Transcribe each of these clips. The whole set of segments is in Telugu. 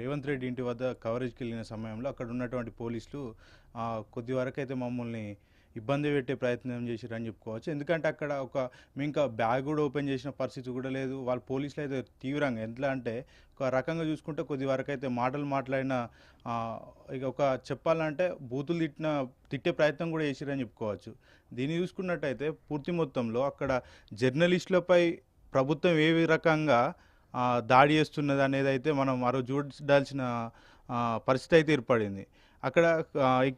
రేవంత్ రెడ్డి ఇంటి వద్ద కవరేజ్కి వెళ్ళిన సమయంలో అక్కడ ఉన్నటువంటి పోలీసులు కొద్ది వరకైతే మమ్మల్ని ఇబ్బంది పెట్టే ప్రయత్నం చేసిరని చెప్పుకోవచ్చు. ఎందుకంటే అక్కడ ఒక మేము ఇంకా బ్యాగ్ కూడా ఓపెన్ చేసిన పరిస్థితి కూడా లేదు. వాళ్ళ పోలీసులు అయితే తీవ్రంగా ఎట్లా అంటే ఒక రకంగా చూసుకుంటే కొద్ది వరకు అయితే మాటలు మాట్లాడిన ఇక ఒక చెప్పాలంటే బూతులు తిట్టిన తిట్టే ప్రయత్నం కూడా చేసిరని చెప్పుకోవచ్చు. దీన్ని చూసుకున్నట్టయితే పూర్తి మొత్తంలో అక్కడ జర్నలిస్టులపై ప్రభుత్వం ఏ రకంగా దాడి చేస్తున్నది అనేది అయితే మనం మరో చూడాల్సిన పరిస్థితి అయితే ఏర్పడింది. అక్కడ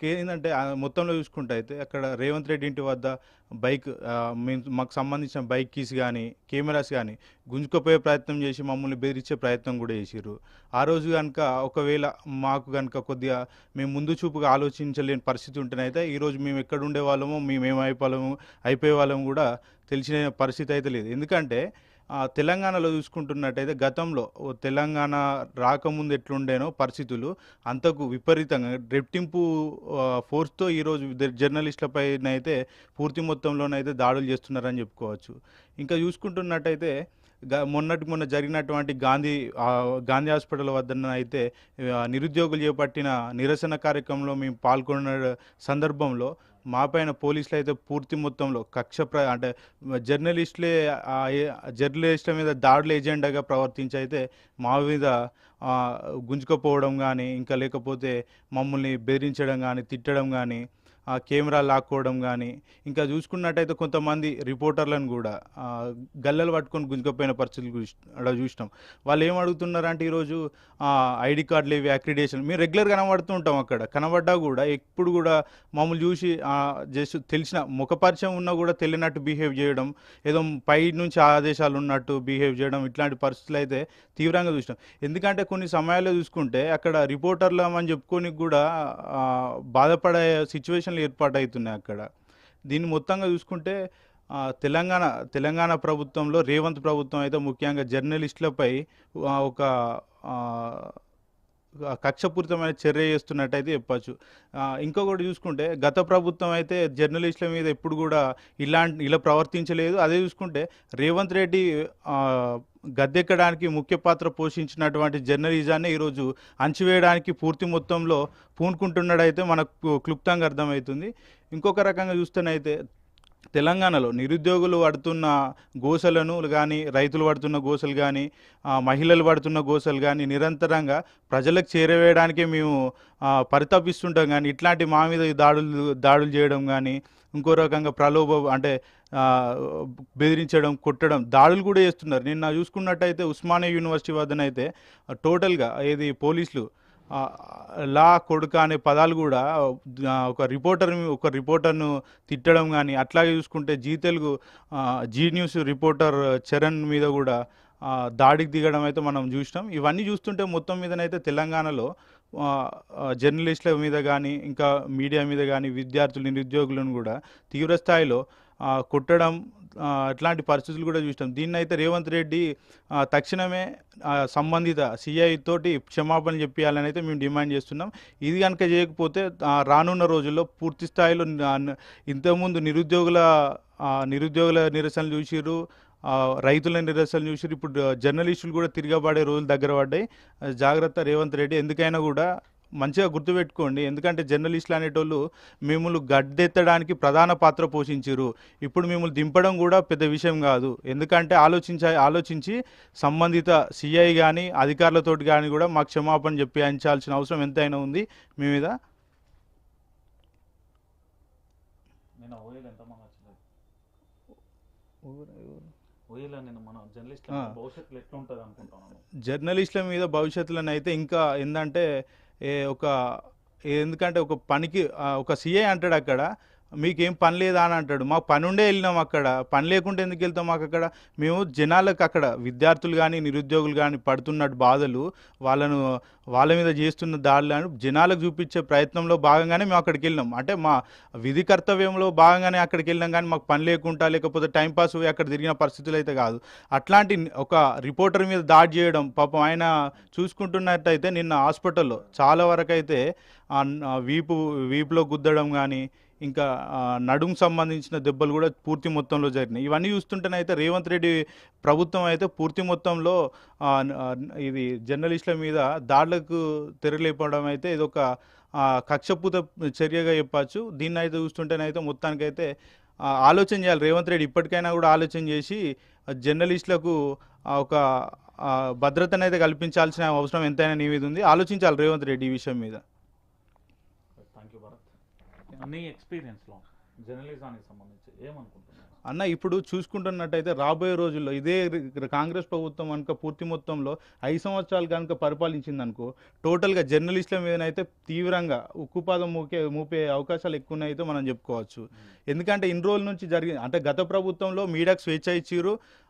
ఏంటంటే మొత్తంలో చూసుకుంటే అయితే అక్కడ రేవంత్ రెడ్డి ఇంటి వద్ద బైక్ మేము మాకు సంబంధించిన బైక్ కీస్ కానీ కెమెరాస్ కానీ గుంజుకుపోయే ప్రయత్నం చేసి మమ్మల్ని బెదిరించే ప్రయత్నం కూడా చేసిర్రు. ఆ రోజు కనుక ఒకవేళ మాకు కనుక కొద్దిగా మేము ముందు చూపుగా ఆలోచించలేని పరిస్థితి ఉంటేనైతే ఈరోజు మేము ఎక్కడ ఉండే వాళ్ళమో మేము ఏమైపోవాలము అయిపోయే వాళ్ళము కూడా తెలిసిన పరిస్థితి అయితే లేదు. ఎందుకంటే తెలంగాణలో చూసుకుంటున్నట్టయితే గతంలో తెలంగాణ రాకముందు ఎట్లుండేనో పరిస్థితులు అంతకు విపరీతంగా రెట్టింపు ఫోర్స్తో ఈరోజు జర్నలిస్టులపైనైతే పూర్తి మొత్తంలోనైతే దాడులు చేస్తున్నారని చెప్పుకోవచ్చు. ఇంకా చూసుకుంటున్నట్టయితే గ- మొన్నటి మొన్న జరిగినటువంటి గాంధీ గాంధీ హాస్పిటల్ వద్ద అయితే నిరుద్యోగులు చేపట్టిన నిరసన కార్యక్రమంలో మేము పాల్గొన్న సందర్భంలో మా పైన పోలీసులు అయితే పూర్తి మొత్తంలో కక్ష ప్ర అంటే జర్నలిస్టులే జర్నలిస్టుల మీద దాడుల ఏజెండాగా ప్రవర్తించి అయితే మా మీద గుంజుకపోవడం కానీ ఇంకా లేకపోతే మమ్మల్ని బెదిరించడం కానీ తిట్టడం కానీ కెమెరా లాక్కోవడం కానీ ఇంకా చూసుకున్నట్టయితే కొంతమంది రిపోర్టర్లను కూడా గల్లలు పట్టుకొని గుంజుకపోయిన పరిస్థితులు చూసి అక్కడ చూసినాం. వాళ్ళు ఏం అడుగుతున్నారంటే ఈరోజు ఐడి కార్డులు ఇవి అక్రిడేషన్ మేము రెగ్యులర్ కనబడుతూ ఉంటాం అక్కడ. కనబడ్డా కూడా ఎప్పుడు కూడా మమ్మల్ని చూసి జస్ట్ తెలిసిన ముఖపరిచయం ఉన్నా కూడా తెలియనట్టు బిహేవ్ చేయడం ఏదో పై నుంచి ఆదేశాలు ఉన్నట్టు బిహేవ్ చేయడం ఇట్లాంటి పరిస్థితులు అయితే తీవ్రంగా చూసినాం. ఎందుకంటే కొన్ని సమయాల్లో చూసుకుంటే అక్కడ రిపోర్టర్లు అని చెప్పుకొని కూడా బాధపడే సిచ్యువేషన్లు ఏర్పాటవుతున్నాయి అక్కడ. దీన్ని మొత్తంగా చూసుకుంటే తెలంగాణ తెలంగాణ ప్రభుత్వంలో రేవంత్ ప్రభుత్వం అయితే ముఖ్యంగా జర్నలిస్టులపై ఒక కక్షపూరితమైన చర్య చేస్తున్నట్టయితే చెప్పచ్చు. ఇంకొకటి చూసుకుంటే గత ప్రభుత్వం అయితే జర్నలిస్టుల మీద ఎప్పుడు కూడా ఇలాంటి ఇలా ప్రవర్తించలేదు. అదే చూసుకుంటే రేవంత్ రెడ్డి గద్దెక్కడానికి ముఖ్య పాత్ర పోషించినటువంటి జర్నలిజాన్ని ఈరోజు అంచివేయడానికి పూర్తి మొత్తంలో పూనుకుంటున్నాడైతే మనకు క్లుప్తంగా అర్థమవుతుంది. ఇంకొక రకంగా చూస్తేనైతే తెలంగాణలో నిరుద్యోగులు పడుతున్న గోసలను కానీ రైతులు పడుతున్న గోసలు కానీ మహిళలు పడుతున్న గోసలు కానీ నిరంతరంగా ప్రజలకు చేరవేయడానికే మేము పరితపిస్తుంటాం కానీ ఇట్లాంటి మా మీద దాడులు దాడులు చేయడం కానీ ఇంకో రకంగా ప్రలోభ అంటే బెదిరించడం కొట్టడం దాడులు కూడా చేస్తున్నారు. నిన్న చూసుకున్నట్టయితే ఉస్మానియా యూనివర్సిటీ వద్దనైతే టోటల్గా ఏది పోలీసులు లా కొడుక అనే పదాలు కూడా ఒక రిపోర్టర్ ఒక రిపోర్టర్ను తిట్టడం కానీ అట్లాగే చూసుకుంటే Zee Telugu Zee news reporter Charan మీద కూడా దాడికి దిగడం అయితే మనం చూసినాం. ఇవన్నీ చూస్తుంటే మొత్తం మీదనైతే తెలంగాణలో జర్నలిస్టుల మీద కానీ ఇంకా మీడియా మీద కానీ విద్యార్థులు నిరుద్యోగులను కూడా తీవ్ర స్థాయిలో కొట్టడం ఇట్లాంటి పరిస్థితులు కూడా చూసినాం. దీన్ని అయితే రేవంత్ రెడ్డి తక్షణమే సంబంధిత సిఐ తోటి క్షమాపణ చెప్పాలని అయితే మేము డిమాండ్ చేస్తున్నాం. ఇది కనుక చేయకపోతే రానున్న రోజుల్లో పూర్తి స్థాయిలో ఇంతకుముందు నిరుద్యోగుల నిరుద్యోగుల నిరసనలు చూసిర్రు రైతుల నిరసనలు చూసిర్రు. ఇప్పుడు జర్నలిస్టులు కూడా తిరగబడే రోజులు దగ్గర పడ్డాయి. జాగ్రత్త రేవంత్ రెడ్డి. ఎందుకైనా కూడా మంచిగా గుర్తుపెట్టుకోండి. ఎందుకంటే జర్నలిస్టులు అనేటోళ్ళు మిమ్మల్ని గడ్డెత్తడానికి ప్రధాన పాత్ర పోషించారు ఇప్పుడు మిమ్మల్ని దింపడం కూడా పెద్ద విషయం కాదు. ఎందుకంటే ఆలోచించ ఆలోచించి సంబంధిత సిఐ కానీ అధికారులతోటి కానీ కూడా మాకు క్షమాపణ చెప్పి అంచాల్సిన అవసరం ఎంతైనా ఉంది. మీ మీద? జర్నలిస్టుల మీద భవిష్యత్తులో అయితే ఇంకా ఏంటంటే ఒక ఎందుకంటే ఒక పనికి ఒక సీఏ అంటాడు అక్కడ. మీకేం పని లేదా అని అంటాడు. మాకు పని ఉండే వెళ్ళినాం అక్కడ. పని లేకుండా ఎందుకు వెళ్తాం మాకు అక్కడ? మేము జనాలకు అక్కడ విద్యార్థులు కానీ నిరుద్యోగులు కానీ పడుతున్నట్టు బాధలు వాళ్ళను వాళ్ళ మీద చేస్తున్న దాడులను జనాలకు చూపించే ప్రయత్నంలో భాగంగానే మేము అక్కడికి వెళ్ళినాం. అంటే మా విధి కర్తవ్యంలో భాగంగానే అక్కడికి వెళ్ళినాం కానీ మాకు పని లేకుండా లేకపోతే టైంపాస్ పోయి అక్కడ తిరిగిన పరిస్థితులు అయితే కాదు. అట్లాంటి ఒక రిపోర్టర్ మీద దాడి చేయడం పాపం ఆయన చూసుకుంటున్నట్టయితే నిన్న హాస్పిటల్లో చాలా వరకు అయితే వీపు వీపులో గుద్దడం కానీ ఇంకా నడుము సంబంధించిన దెబ్బలు కూడా పూర్తి మొత్తంలో జరిగినాయి. ఇవన్నీ చూస్తుంటేనైతే రేవంత్ రెడ్డి ప్రభుత్వం అయితే పూర్తి మొత్తంలో ఇది జర్నలిస్టుల మీద దాడులకు తెరలేపడం అయితే ఇదొక కక్షపూత చర్యగా చెప్పచ్చు. దీన్ని అయితే చూస్తుంటేనైతే మొత్తానికైతే ఆలోచన చేయాలి. రేవంత్ రెడ్డి ఇప్పటికైనా కూడా ఆలోచన చేసి జర్నలిస్టులకు ఒక భద్రతనైతే కల్పించాల్సిన అవసరం ఎంతైనా నీ మీద ఉంది. ఆలోచించాలి రేవంత్ రెడ్డి ఈ విషయం మీద. నీ ఎక్స్పీరియన్స్లో జర్నలిజానికి సంబంధించి ఏమనుకుంటున్నాను అన్న ఇప్పుడు చూసుకుంటున్నట్టయితే రాబోయే రోజుల్లో ఇదే కాంగ్రెస్ ప్రభుత్వం కనుక పూర్తి మొత్తంలో ఐదు సంవత్సరాలు కనుక పరిపాలించింది అనుకో టోటల్గా జర్నలిస్టుల మీదనైతే తీవ్రంగా ఉక్కుపాదం మూకే మూపే అవకాశాలు ఎక్కువ ఉన్నాయితే మనం చెప్పుకోవచ్చు. ఎందుకంటే ఇన్ని రోజుల నుంచి జరిగి అంటే గత ప్రభుత్వంలో మీడియాకు స్వేచ్ఛ ఇచ్చిర్రు ఆ,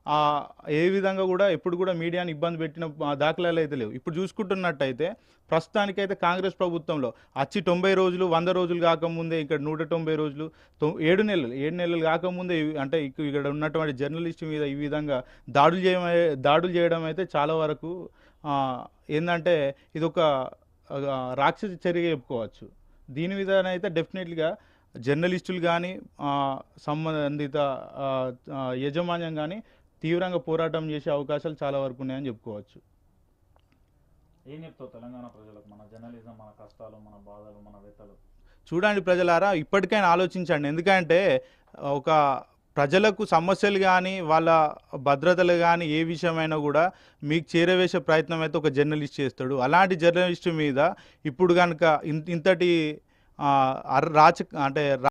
ఏ విధంగా కూడా ఎప్పుడు కూడా మీడియాని ఇబ్బంది పెట్టిన దాఖలాలు అయితే లేవు. ఇప్పుడు చూసుకుంటున్నట్టయితే ప్రస్తుతానికైతే కాంగ్రెస్ ప్రభుత్వంలో అచ్చి తొంభై రోజులు వంద రోజులు కాకముందే ఇక్కడ నూట తొంభై రోజులు ఏడు నెలలు ఏడు నెలలు కాకముందే అంటే ఇక్కడ ఉన్నటువంటి జర్నలిస్ట్ మీద ఈ విధంగా దాడులు చేయడం దాడులు చేయడం అయితే చాలా వరకు ఏంటంటే ఇది ఒక రాక్షస చర్య చెప్పుకోవచ్చు. దీని విధానైతే డెఫినెట్గా జర్నలిస్టులు కానీ సంబంధిత యజమాన్యం కానీ తీవ్రంగా పోరాటం చేసే అవకాశాలు చాలా వరకు ఉన్నాయని చెప్పుకోవచ్చు. ఏం చెప్తావు తెలంగాణ ప్రజలకు? మన జర్నలిజం మన కష్టాలు మన బాధలు మన వ్యతలు చూడండి ప్రజలారా ఇప్పటికైనా ఆలోచించండి. ఎందుకంటే ఒక ప్రజలకు సమస్యలు కానీ వాళ్ళ భద్రతలు కానీ ఏ విషయమైనా కూడా మీకు చేరవేసే ప్రయత్నం అయితే ఒక జర్నలిస్ట్ చేస్తాడు. అలాంటి జర్నలిస్ట్ మీద ఇప్పుడు కనుక ఇంతటి రాచ అంటే